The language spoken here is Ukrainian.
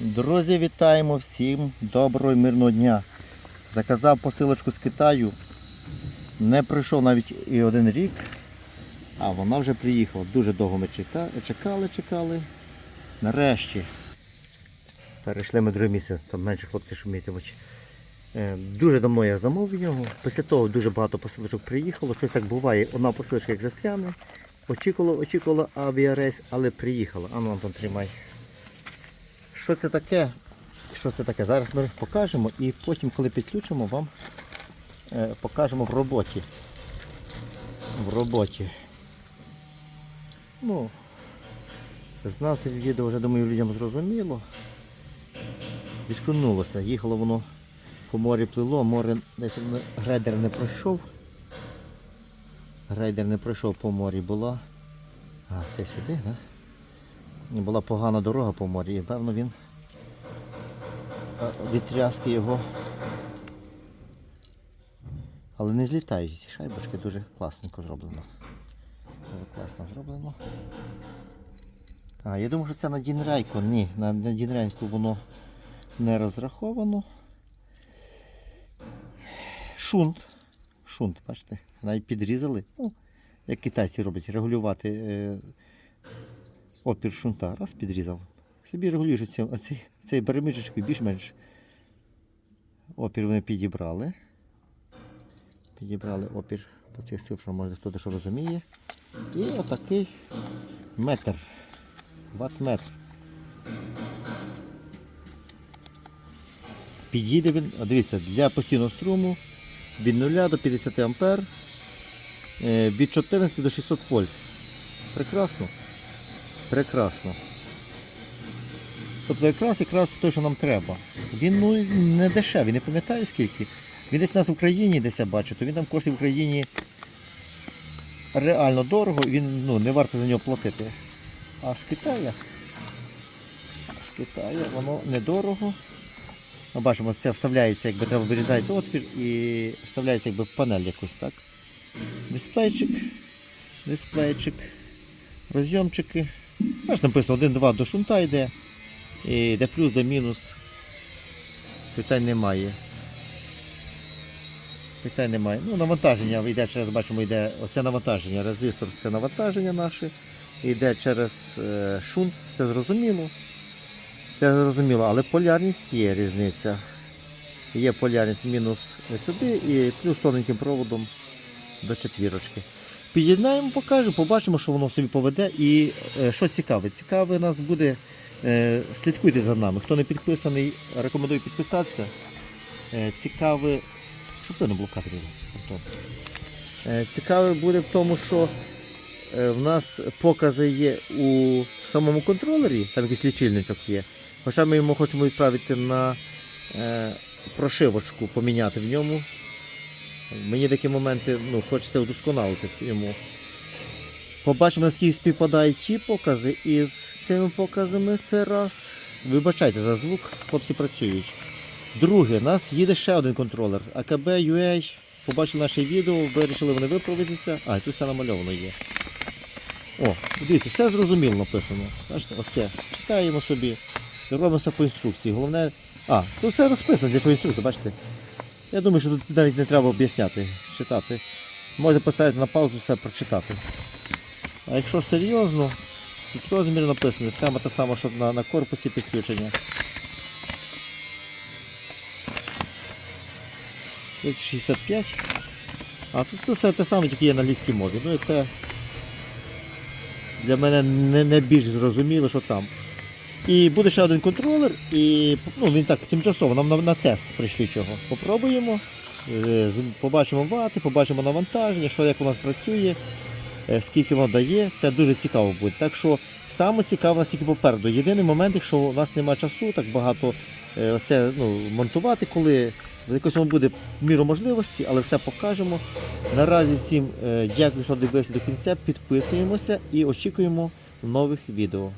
Друзі, вітаємо всім доброго і мирного дня. Заказав посилочку з Китаю. Не пройшов навіть і один рік, а вона вже приїхала. Дуже довго ми чека- чекали, чекали. Нарешті. Перейшли ми друге місце, там менше хлопці шумітимуть. Е, Дуже давно я замовив його. Після того дуже багато посилочок приїхало. Щось так буває. Одна посилочка як застряне. Очікувала, очікувала авіарейс, але приїхала. Ану, Антон, тримай. Що це таке? Що це таке? Зараз ми покажемо і потім, коли підключимо, вам е, покажемо в роботі. В роботі. Ну, з нас відео вже думаю людям зрозуміло. Відкликнулося. Їхало воно по морі плило, море десь грейдер не пройшов. Грейдер не пройшов по морі була. А, це сюди, так? Да? Була погана дорога по морі, і певно він а, від тряски його. Але не злітають ці шайбочки, дуже класненько зроблено. Дуже класно зроблено. А, я думаю, що це на Дінрейку. Ні, на, Дінрейку воно не розраховано. Шунт. Шунт, бачите, навіть підрізали. Ну, як китайці роблять, регулювати е, опір шунта. Раз підрізав. Собі регулюєш оці, оці, цей перемичечкою більш-менш опір вони підібрали. Підібрали опір по цих цифрах, може хто що розуміє. І отакий метр. Ватметр. Підійде він, а дивіться, для постійного струму від 0 до 50 ампер, е, від 14 до 600 вольт. Прекрасно. Прекрасно. Тобто якраз якраз те, що нам треба. Він ну, не дешевий, не пам'ятаю скільки. Він десь у нас в Україні десь я бачу, то він там коштує в Україні реально дорого, він ну, не варто за нього платити. А з Китаю, з Китаю воно недорого. Ми бачимо, це вставляється, якби треба вирізається отвір і вставляється якби в панель якусь, так? Дисплейчик, дисплейчик, розйомчики. Бачиш, написано 1-2 до шунта йде. І де плюс, де мінус. Питань немає. Питань немає. Ну, навантаження йде через, бачимо, йде оце навантаження. Резистор це навантаження наше. Йде через е, шунт, це зрозуміло. Це зрозуміло, але полярність є різниця. Є полярність мінус сюди і плюс тоненьким проводом до четвірочки. Під'єднаємо, покажемо, побачимо, що воно собі поведе. І е, що цікаве, цікаве нас буде. Е, слідкуйте за нами. Хто не підписаний, рекомендую підписатися. Е, цікаве. Щоб ти не блокати Е, цікаве буде в тому, що е, в нас покази є у самому контролері, там якийсь лічильничок є. Хоча ми йому хочемо відправити на прошивочку, поміняти в ньому. Мені такі моменти ну, хочеться удосконалити йому. Побачимо, наскільки співпадають ті покази із цими показами. Це раз. Вибачайте за звук, хлопці працюють. Друге, у нас їде ще один контролер. АКБ UA. Побачили наше відео, вирішили вони виправитися. А, тут все намальовано є. О, дивіться, все зрозуміло написано. Бачите, оце. Читаємо собі. Робимо по інструкції. Головне. А, тут все розписано, для чого інструкція, бачите? Я думаю, що тут навіть не треба об'ясняти, читати. Можете поставити на паузу все прочитати. А якщо серйозно, тут розмір написаний, схема та сама, що на, на корпусі підключення. 65. А тут все те саме, тільки є на англійській мові. Ну і це для мене не, не більш зрозуміло, що там. І буде ще один контролер, і ну, він так тимчасово, нам на, на тест прийшли чого. Попробуємо, е, побачимо вати, побачимо навантаження, що як у нас працює, скільки воно дає. Це дуже цікаво буде. Так що саме цікаво нас тільки попереду. Єдиний момент, якщо у нас немає часу, так багато це ну, монтувати, коли якось воно буде міру можливості, але все покажемо. Наразі всім е, дякую, що дивилися до кінця. Підписуємося і очікуємо нових відео.